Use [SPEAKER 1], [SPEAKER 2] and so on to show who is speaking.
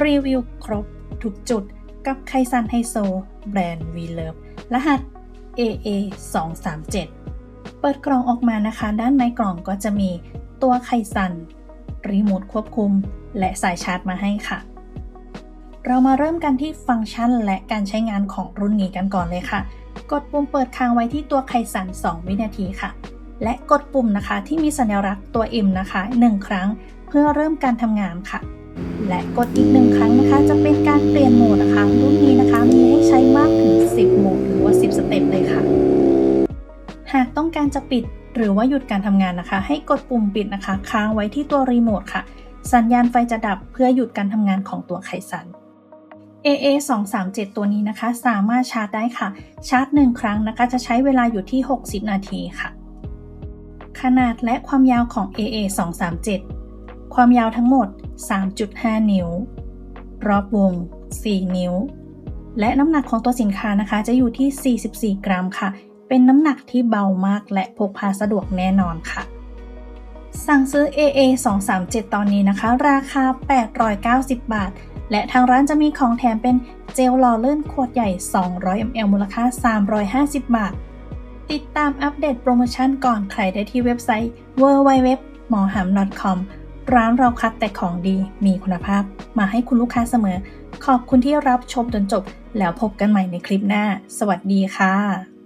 [SPEAKER 1] รีวิวครบทุกจุดกับไคซันไฮโซ แบรนด์วีเลิฟรหัส AA 2 3 7เปิดกล่องออกมานะคะ ด้านในกล่องก็จะมีตัวไคซัน รีโมทควบคุม และสายชาร์จมาให้ค่ะ เรามาเริ่มกันที่ฟังก์ชันและการใช้งานของรุ่นนี้กันก่อนเลยค่ะ กดปุ่มเปิดค้างไว้ที่ตัวไคซัน 2 วินาทีค่ะ และกดปุ่มนะคะที่มีสัญลักษณ์ตัว M นะคะ 1 ครั้ง เพื่อเริ่มการทำงานค่ะ และกดอีกหนึ่งครั้งนะคะ จะเป็นการเปลี่ยนโหมดนะคะ รุ่นนี้นะคะมีให้ใช้มากถึง 10 โหมดหรือว่า 10 สเต็ปเลยค่ะ หากต้องการจะปิดหรือว่าหยุดการทำงานนะคะ ให้กดปุ่มปิดนะคะ ค้างไว้ที่ตัวรีโมทค่ะ สัญญาณไฟจะดับเพื่อหยุดการทำงานของตัวไขสัน AA 2 3 7ตัวนี้นะคะ สามารถชาร์จได้ค่ะ ชาร์จ 1 ครั้งนะคะ จะใช้เวลาอยู่ที่ 60 นาทีค่ะ ขนาดและความยาวของ AA 2 3 7ความยาวทั้งหมด 3.5 นิ้ว รอบวง 4 นิ้ว และน้ำหนักของตัวสินค้านะคะ จะอยู่ที่ 44 กรัมค่ะ เป็นน้ำหนักที่เบามากและพกพาสะดวกแน่นอนค่ะ สั่งซื้อ AA 237 ตอนนี้นะคะ ราคา 890 บาท และทางร้านจะมีของแถมเป็นเจลหล่อลื่นขวดใหญ่ 200 ml มูลค่า 350 บาท ติดตามอัปเดตโปรโมชั่นก่อนใครได้ที่เว็บไซต์ www หมอหำ .com ร้านเราคัดแต่ของดีมีคุณภาพ มาให้คุณลูกค้าเสมอ ขอบคุณที่รับชมจนจบ แล้วพบกันใหม่ในคลิปหน้า สวัสดีค่ะ